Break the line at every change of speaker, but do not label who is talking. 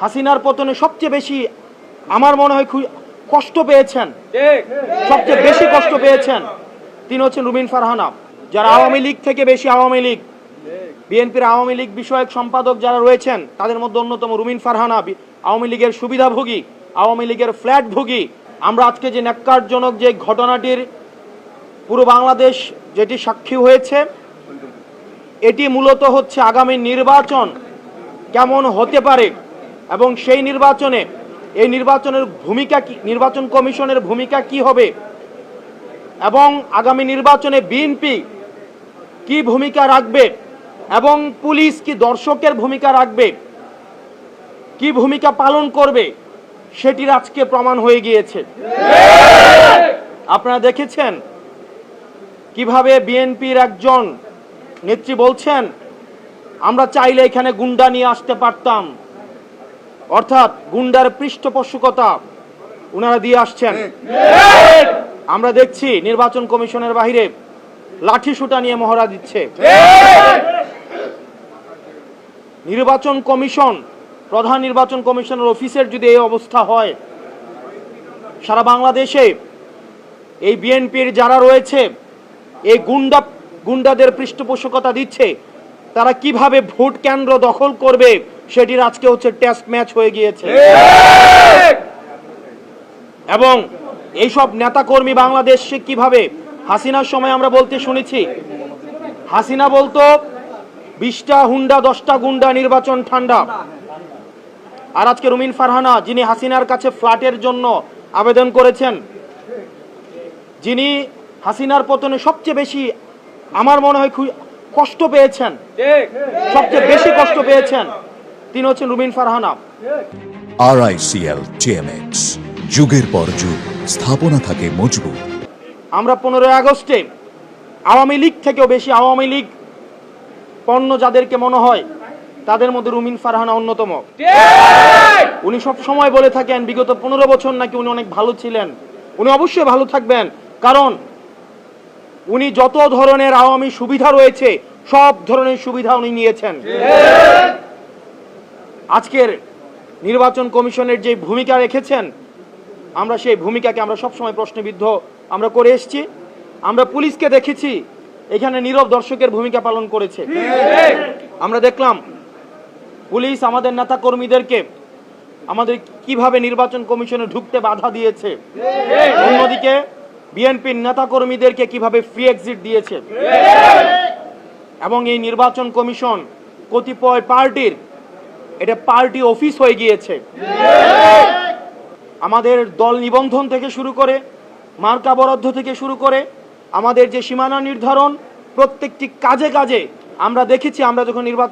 হাসিনার পতনে সবচেয়ে বেশি আমার মনে হয় খুব কষ্ট পেয়েছেন। সবচেয়ে বেশি কষ্ট পেয়েছেন তিনি হচ্ছেন রুবিন ফারহানা যারা আওয়ামী লীগ থেকে বেশি আওয়ামী লীগ। বিএনপির আওয়ামী লীগ বিষয়ক সম্পাদক যারা রয়েছেন তাদের মধ্যে অন্যতম রুমিন ফারহানা আওয়ামী লীগের সুবিধাভোগী আওয়ামী লীগের ফ্ল্যাটভোগী। আমরা আজকে যে ন্যাক্কারজনক যে ঘটনাটির পুরো বাংলাদেশ যেটি সাক্ষী হয়েছে এটি মূলত হচ্ছে আগামী নির্বাচন কেমন হতে পারে এবং সেই নির্বাচনে, এই নির্বাচনের ভূমিকা কি, নির্বাচন কমিশনের ভূমিকা কি হবে? এবং আগামী নির্বাচনে বিএনপি কি ভূমিকা রাখবে? এবং পুলিশ কি দর্শকের ভূমিকা রাখবে? কি ভূমিকা পালন করবে? সেটির আজকে প্রমাণ হয়ে গিয়েছে। আপনারা দেখেছেন কীভাবে বিএনপির একজন নেত্রী বলছেন, আমরা চাইলে এখানে গুন্ডা নিয়ে আসতে পারতাম। অর্থাৎ গুন্ডার পৃষ্ঠপোষকতা ওনারা দিয়ে আসছেন। আমরা দেখছি নির্বাচন কমিশনের বাহিরে লাঠি সুটা নিয়ে মহড়া দিচ্ছে। নির্বাচন কমিশন প্রধান নির্বাচন কমিশনের অফিসের যদি এই অবস্থা হয় সারা বাংলাদেশে এই বিএনপির যারা রয়েছে এই গুন্ডা গুন্ডাদের পৃষ্ঠপোষকতা দিচ্ছে তারা কীভাবে ভোট কেন্দ্র দখল করবে সেটির আজকে হচ্ছে টেস্ট ম্যাচ হয়ে গিয়েছে। এবং এইসব নেতাকর্মী বাংলাদেশে কীভাবে হাসিনার সময় আমরা বলতে শুনেছি? হাসিনা বলতো, বিশটা হুন্ডা, দশটা গুন্ডা, নির্বাচন ঠান্ডা। আর আজকে রুমিন ফারহানা, যিনি হাসিনার কাছে ফ্ল্যাটের জন্য আবেদন করেছেন, যিনি হাসিনার পতনে সবচেয়ে বেশি আমার মনে হয় কষ্ট পেয়েছেন, সবচেয়ে বেশি কষ্ট পেয়েছেন। তিনি হচ্ছেন রুমিন ফারহানা।
আরআইসিএল টিএমএক্স যুগের পর যুগ স্থাপনা থাকে মজবুত।
আমরা পনেরোই আগস্টে আওয়ামী লীগ থেকেও বেশি আওয়ামী লীগ পণ্য যাদেরকে মনে হয় তাদের মধ্যে রুমিন ফারহানা অন্যতম। উনি সব সময় বলে থাকেন বিগত পনেরো বছর নাকি উনি অনেক ভালো ছিলেন। উনি অবশ্যই ভালো থাকবেন কারণ উনি যত ধরনের আওয়ামী সুবিধা রয়েছে সব ধরনের সুবিধা উনি নিয়েছেন। আজকের নির্বাচন কমিশনের যে ভূমিকা রেখেছেন, আমরা সেই ভূমিকাকে আমরা সবসময় প্রশ্নবিদ্ধ আমরা করে এসেছি। আমরা পুলিশকে দেখেছি, এখানে নীরব দর্শকের ভূমিকা পালন করেছে। আমরা দেখলাম, পুলিশ আমাদের নেতা কর্মীদেরকে আমাদের কীভাবে নির্বাচন কমিশনে ঢুকতে বাধা দিয়েছে। অন্যদিকে, বিএনপির নেতা কর্মীদেরকে কীভাবে ফ্রি এক্সিট দিয়েছে। এবং এই নির্বাচন কমিশন কতিপয় পার্টির এটা পার্টি অফিস হয়ে গিয়েছে। আমাদের দল নিবন্ধন থেকে শুরু করে, মার্কা বরাদ্দ থেকে শুরু করে, আমাদের যে সীমানা নির্ধারণ, প্রত্যেকটি কাজে কাজে আমরা দেখেছি, আমরা যখন নির্বাচন